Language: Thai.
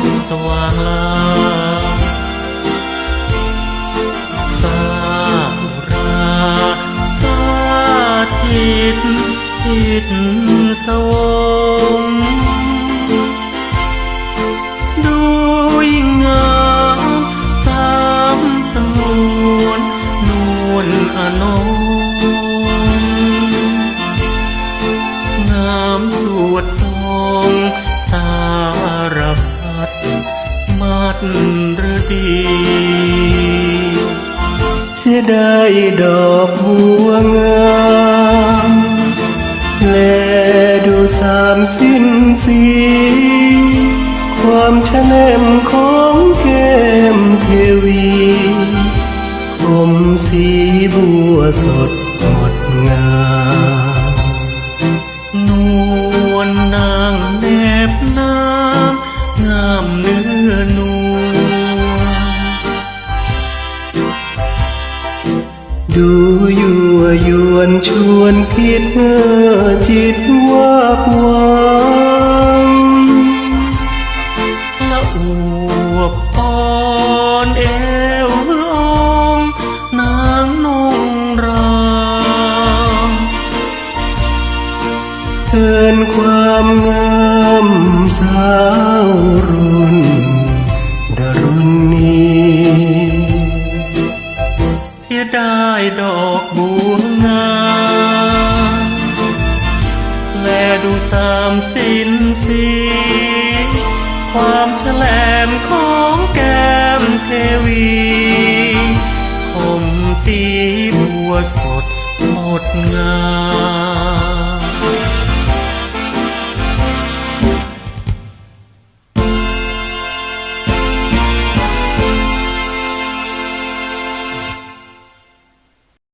มสว่างลาสาราสาธิตจิตสวงดูยิ่งงามสามสงวนนวลอนง มัดฤดีเสียดายดอกบัวงามแลดูสามสิ้นสี ความชะแนมของแก้มเทวี ผมสีบัวสด ดูยั่วยวนชวนคิดเมื่อจิตวาบวังละอวบอ่อนเอวอมนางนงรามเทินความงามสาวรุ่น สียดายดอกบัวงามแลดูสามสินสี ความแฉลมของแก้มเทวีคมสีบัวสดหมดงาม